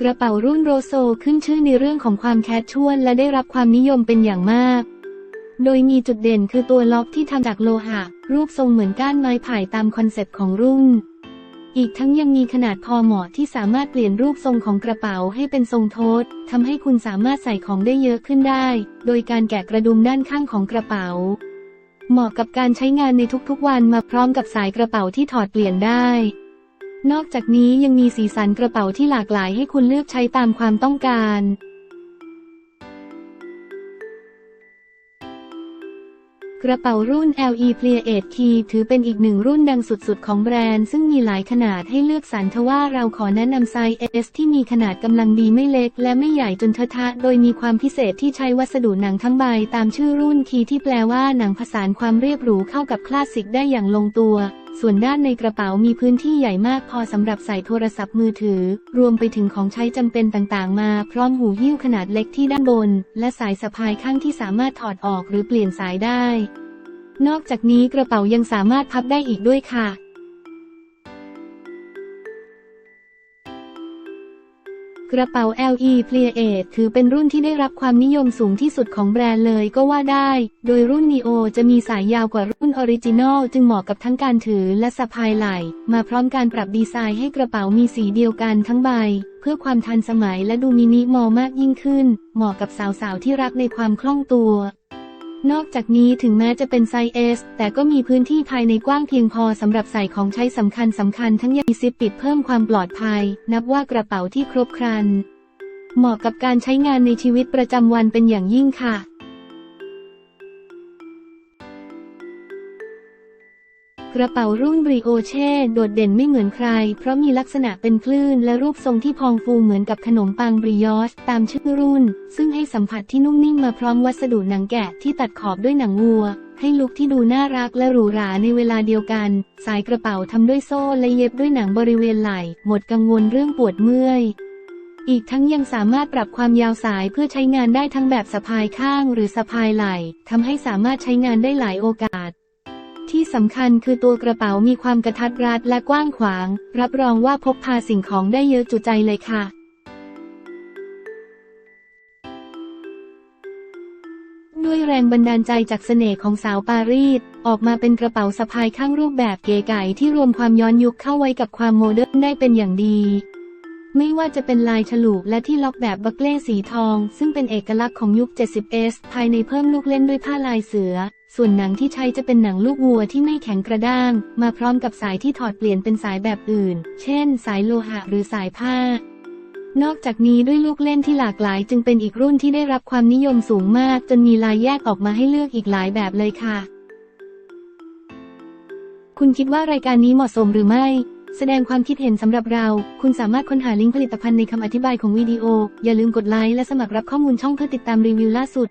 กระเป๋ารุ่นโรโซขึ้นชื่อในเรื่องของความแคชชวลและได้รับความนิยมเป็นอย่างมาก โดยมีจุดเด่นคือตัวล็อกที่ทำจากโลหะ รูปทรงเหมือนก้านไม้ไผ่ตามคอนเซ็ปต์ของรุ่น อีกทั้งยังมีขนาดพอเหมาะที่สามารถเปลี่ยนรูปทรงของกระเป๋าให้เป็นทรงโทษทำให้คุณสามารถใส่ของได้เยอะขึ้นได้ โดยการแกะกระดุมด้านข้างของกระเป๋า เหมาะกับการใช้งานในทุกๆวันมาพร้อมกับสายกระเป๋าที่ถอดเปลี่ยนได้ นอกจากนี้ยังมีสีสันกระเป๋าที่หลากหลายให้คุณเลือกใช้ตามความต้องการ กระเป๋ารุ่น LE p l e a 8 Key ถือเป็นอีกหนึ่งรุ่นดังสุดๆ ของแบรนด์ ซึ่งมีหลายขนาดให้เลือกสรรทว่าเราขอแนะนำไซส์ S ที่มีขนาดกำลังดีไม่เล็ก และไม่ใหญ่จนเทอะทะ โดยมีความพิเศษที่ใช้วัสดุหนังทั้งใบตามชื่อรุ่นคีที่แปลว่าหนังผสานความเรียบหรูเข้ากับคลาสสิกได้อย่างลงตัว ส่วนด้านในกระเป๋ามีพื้นที่ใหญ่มากพอสำหรับใส่โทรศัพท์มือถือ รวมไปถึงของใช้จำเป็นต่างๆ มา พร้อมหูหิ้วขนาดเล็กที่ด้านบน และสายสะพายข้างที่สามารถถอดออกหรือเปลี่ยนสายได้ นอกจากนี้กระเป๋ายังสามารถพับได้อีกด้วยค่ะ กระเป๋า LE p l e a ถือเป็นรุ่นที่ได้รับความนิยมสูงที่สุดของแบรนด์เลยก็ว่าได้ โดยรุ่น Neo จะมีสายยาวกว่ารุ่นออริจินอลจึงเหมาะกับทั้งการถือและสะพายไหล่ มาพร้อมการปรับดีไซน์ให้กระเป๋ามีสีเดียวกันทั้งใบ เพื่อความทันสมัยและดูมินิมอลมากยิ่งขึ้น เหมาะกับสาวๆที่รักในความคล่องตัว นอกจากนี้ถึงแม้จะเป็นไซส์ S แต่ก็มีพื้นที่ภายในกว้างเพียงพอสำหรับใส่ของใช้สำคัญสำคัญทั้งยังมีซิปปิดเพิ่มความปลอดภัย นับว่ากระเป๋าที่ครบครัน เหมาะกับการใช้งานในชีวิตประจำวันเป็นอย่างยิ่งค่ะ กระเป๋ารุ่นบริโอเช่โดดเด่นไม่เหมือนใคร เพราะมีลักษณะเป็นคลื่นและรูปทรงที่พองฟูเหมือนกับขนมปังบริยอชตามชื่อรุ่น ซึ่งให้สัมผัสที่นุ่มนิ่มมาพร้อมวัสดุหนังแกะที่ตัดขอบด้วยหนังวัว ให้ลุคที่ดูน่ารักและหรูหราในเวลาเดียวกัน สายกระเป๋าทำด้วยโซ่และเย็บด้วยหนังบริเวณไหล่ หมดกังวลเรื่องปวดเมื่อยอีกทั้งยังสามารถปรับความยาวสายเพื่อใช้งานได้ทั้งแบบสะพายข้างหรือสะพายไหล่ทำให้สามารถใช้งานได้หลายโอกาส ที่สำคัญคือตัวกระเป๋ามีความกระทัดรัดและกว้างขวาง รับรองว่าพกพาสิ่งของได้เยอะจุใจเลยค่ะ ด้วยแรงบันดาลใจจากเสน่ห์ของสาวปารีสออกมาเป็นกระเป๋าสะพายข้างรูปแบบเก๋ไก๋ที่รวมความย้อนยุคเข้าไว้กับความโมเดิร์นได้เป็นอย่างดี ไม่ว่าจะเป็นลายฉลูกและที่ล็อกแบบบักเล่สีทอง ซึ่งเป็นเอกลักษณ์ของยุค 70s ภายในเพิ่มลูกเล่นด้วยผ้าลายเสือ ส่วนหนังที่ใช้จะเป็นหนังลูกวัวที่ไม่แข็งกระด้าง มาพร้อมกับสายที่ถอดเปลี่ยนเป็นสายแบบอื่น เช่น สายโลหะหรือสายผ้า นอกจากนี้ด้วยลูกเล่นที่หลากหลาย จึงเป็นอีกรุ่นที่ได้รับความนิยมสูงมาก จนมีลายแยกออกมาให้เลือกอีกหลายแบบเลยค่ะ คุณคิดว่ารายการนี้เหมาะสมหรือไม่แสดงความคิดเห็นสำหรับเรา คุณสามารถค้นหาลิงก์ผลิตภัณฑ์ในคำอธิบายของวิดีโอ อย่าลืมกดไลค์และสมัครรับข้อมูลช่องเพื่อติดตามรีวิวล่าสุด